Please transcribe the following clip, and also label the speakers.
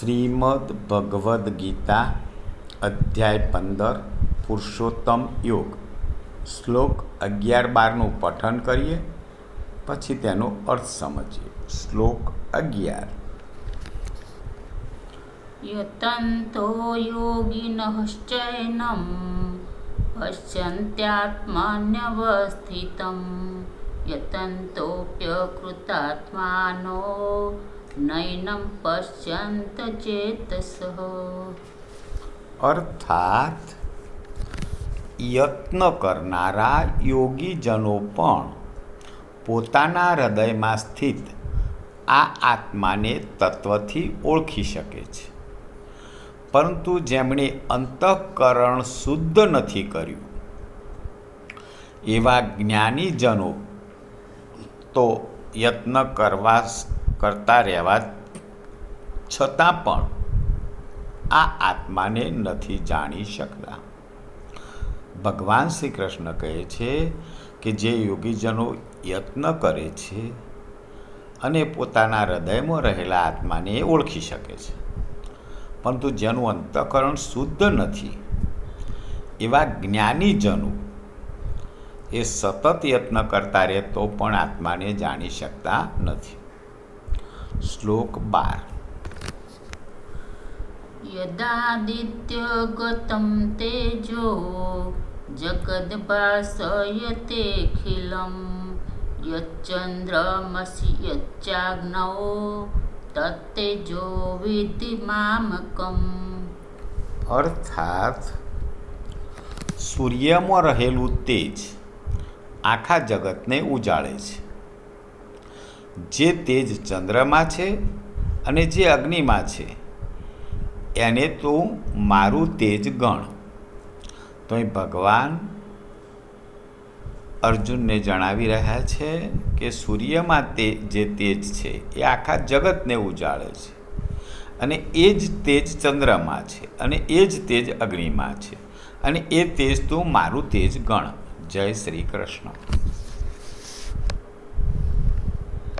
Speaker 1: શ્રીમદ્ ભગવદ્ ગીતા, અધ્યાય પંદર, પુરુષોત્તમ યોગ. શ્લોક અગિયાર બારનું પઠન કરીએ, પછી તેનો અર્થ સમજીએ. શ્લોક અગિયાર.
Speaker 2: યતંતો યોગિનશ્ચૈનમ પશ્યંત્યાત્માન્યવસ્થિતમ. યતંતોપ્યકૃતાત્માનો નૈનમ પશ્ચાંત ચેતસ
Speaker 1: અર્થાત યત્ન કરનારા યોગીજનો પણ પોતાના હૃદયમાં સ્થિત આ આત્માને તત્વથી ઓળખી શકે છે. પરંતુ જેમણે અંતઃકરણ શુદ્ધ નથી કર્યું, એવા જ્ઞાનીજનો તો યત્ન કરવા કરતા રહેવા છતાં પણ આ આત્માને નથી જાણી શકતા. ભગવાન શ્રી કૃષ્ણ કહે છે કે જે યોગીજનો યત્ન કરે છે અને પોતાના હૃદયમાં રહેલા આત્માને ઓળખી શકે છે. પરંતુ જેનું અંતઃકરણ શુદ્ધ નથી, એવા જ્ઞાનીજનો એ સતત યત્ન કરતા રહે તો પણ આત્માને જાણી શકતા નથી. શ્લોક બાર.
Speaker 2: યદાદિત્ય યદાદિત્યગતમ તેજો જગદભાસયતેખિલમ યચ્ચંદ્રમસિ યચ્ચાગ્નૌ તત્તેજો વિધિમામકમ
Speaker 1: અર્થાત સૂર્યમાં રહેલું તેજ આખા જગતને ઉજાળે છે. જે તેજ ચંદ્રમાં છે અને જે અગ્નિમાં છે, એને તું મારું તેજ ગણ. તો એ ભગવાન અર્જુનને જણાવી રહ્યા છે કે સૂર્યમાં તે જે તેજ છે, એ આખા જગતને ઉજાળે છે અને એ જ તેજ ચંદ્રમાં છે અને એ જ તેજ અગ્નિમાં છે અને એ તેજ તું મારું તેજ ગણ. જય શ્રી કૃષ્ણ.